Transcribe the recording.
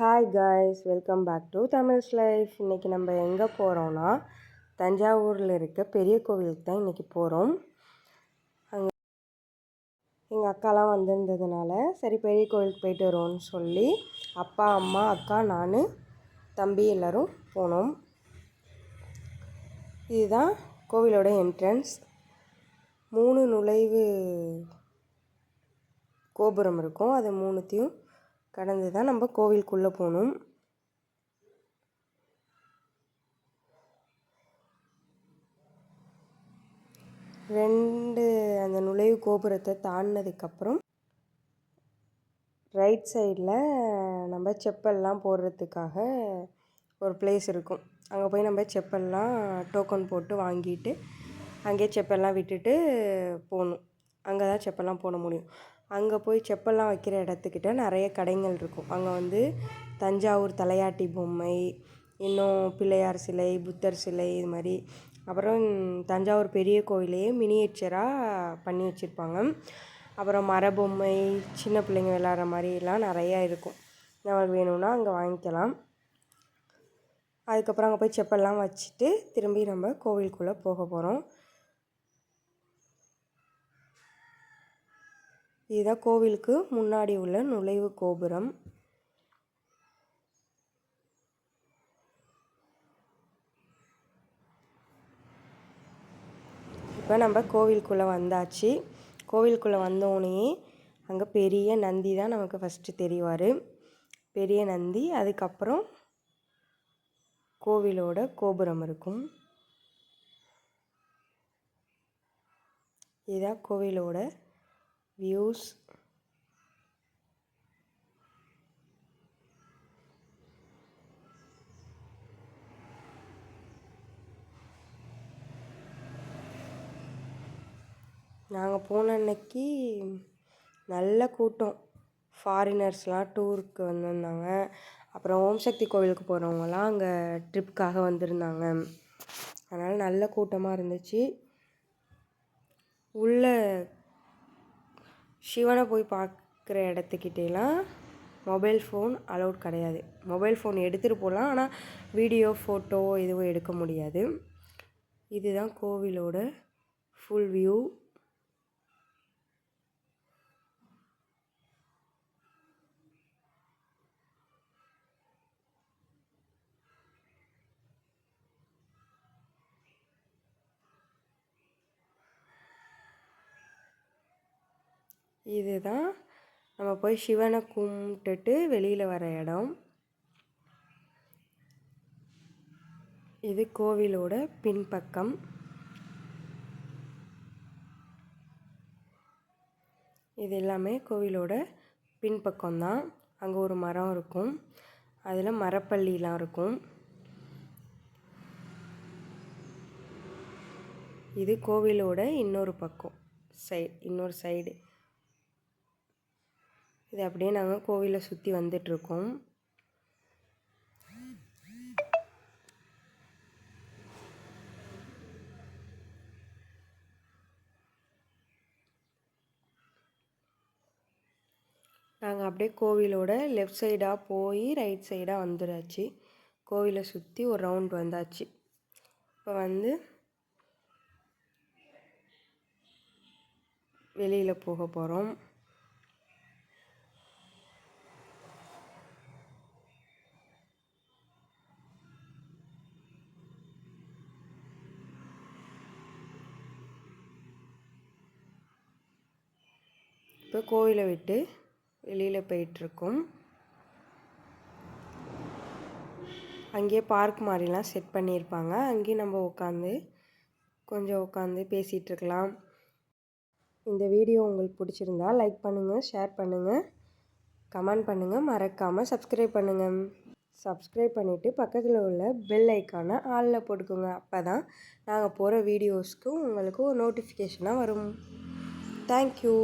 Hi guys welcome back to Tamils life இன்றைக்கி நம்ம எங்கே போகிறோன்னா தஞ்சாவூரில் இருக்க பெரிய கோவிலுக்கு தான் இன்றைக்கி போகிறோம் அங்கே எங்கள் அக்காலாம் வந்திருந்ததுனால சரி பெரிய கோவிலுக்கு போயிட்டு வருவோம்னு சொல்லி அப்பா அம்மா அக்கா நான் தம்பி எல்லோரும் போனோம். இதுதான் கோவிலோட என்ட்ரன்ஸ் மூணு நுழைவு கோபுரம் இருக்கும். அது மூணுத்தையும் கடந்து தான் நம்ம கோவிலுக்குள்ளே போகணும். ரெண்டு அந்த நுழைவு கோபுரத்தை தாண்டினதுக்கப்புறம் ரைட் சைடில் நம்ம செப்பல்லாம் போடுறதுக்காக ஒரு பிளேஸ் இருக்கும். அங்கே போய் நம்ம செப்பல்லாம் டோக்கன் போட்டு வாங்கிட்டு அங்கேயே செப்பல்லாம் விட்டுட்டு போகணும். அங்கே தான் செப்பல்லாம் போட முடியும். அங்கே போய் செப்பல்லாம் வைக்கிற இடத்துக்கிட்ட நிறைய கடைகள் இருக்கும். அங்கே வந்து தஞ்சாவூர் தலையாட்டி பொம்மை இன்னும் பிள்ளையார் சிலை புத்தர் சிலை இது மாதிரி. அப்புறம் தஞ்சாவூர் பெரிய கோயிலையே மினியேச்சராக பண்ணி வச்சுருப்பாங்க. அப்புறம் மரபொம்மை சின்ன பிள்ளைங்க விளாட்ற மாதிரிலாம் நிறையா இருக்கும். நம்மளுக்கு வேணும்னா அங்கே வாங்கிக்கலாம். அதுக்கப்புறம் அங்கே போய் செப்பல்லாம் வச்சுட்டு திரும்பி நம்ம கோவிலுக்குள்ளே போக போகிறோம் இதுதான் கோவிலுக்கு முன்னாடி உள்ள நுழைவு கோபுரம். இப்போ நம்ம கோவிலுக்குள்ளே வந்தாச்சு. கோவிலுக்குள்ளே வந்தோடனே அங்கே பெரிய நந்தி தான் நமக்கு ஃபஸ்ட்டு தெரிவார். பெரிய நந்தி அதுக்கப்புறம் கோவிலோட கோபுரம் இருக்கும். இதுதான் கோவிலோட வியூஸ் நாங்கள் போன அன்னைக்கு நல்ல கூட்டம். ஃபாரினர்ஸ்லாம் டூருக்கு வந்திருந்தாங்க. அப்புறம் ஓம் சக்தி கோவிலுக்கு போகிறவங்கலாம் அங்கே ட்ரிப்புக்காக வந்திருந்தாங்க. அதனால் நல்ல கூட்டமாக இருந்துச்சு. உள்ள சிவனை போய் பார்க்குற இடத்துக்கிட்டேலாம் மொபைல் ஃபோன் அலௌட் கிடையாது. மொபைல் ஃபோன் எடுத்துகிட்டு போகலாம் ஆனால் வீடியோ ஃபோட்டோ எதுவும் எடுக்க முடியாது. இதுதான் கோவிலோட ஃபுல் வியூ இதுதான். நம்ம போய் சிவனை கும்பிட்டுட்டு வெளியில் வர இடம். இது கோவிலோட பின்பக்கம். இது எல்லாமே கோவிலோட பின்பக்கம்தான். அங்கே ஒரு மரம் இருக்கும். அதில் மரப்பள்ளிலாம் இருக்கும். இது கோவிலோட இன்னொரு பக்கம். சைடு இன்னொரு சைடு இது அப்படியே நாங்கள் கோவிலை சுற்றி வந்துட்ருக்கோம். நாங்கள் அப்படியே கோவிலோட லெஃப்ட் சைடாக போய் ரைட் சைடாக வந்துடாச்சு கோவிலை சுற்றி ஒரு ரவுண்ட் வந்தாச்சு. இப்போ வந்து வெளியில் போக போகிறோம் இப்போ கோயிலை விட்டு வெளியில் போயிட்டுருக்கோம். அங்கேயே பார்க் மாதிரிலாம் செட் பண்ணியிருப்பாங்க. அங்கேயும் நம்ம உட்காந்து கொஞ்சம் உட்காந்து பேசிகிட்ருக்கலாம் இந்த வீடியோ உங்களுக்கு பிடிச்சிருந்தா லைக் பண்ணுங்கள் ஷேர் பண்ணுங்கள் கமெண்ட் பண்ணுங்கள் மறக்காமல் சப்ஸ்கிரைப் பண்ணுங்கள் சப்ஸ்கிரைப் பண்ணிவிட்டு பக்கத்தில் உள்ள பெல் ஐக்கானை ஆளில் போட்டுக்கோங்க. அப்போ தான் நாங்கள் போகிற வீடியோஸ்க்கு உங்களுக்கு ஒரு நோட்டிஃபிகேஷனாக வரும் தேங்க்யூ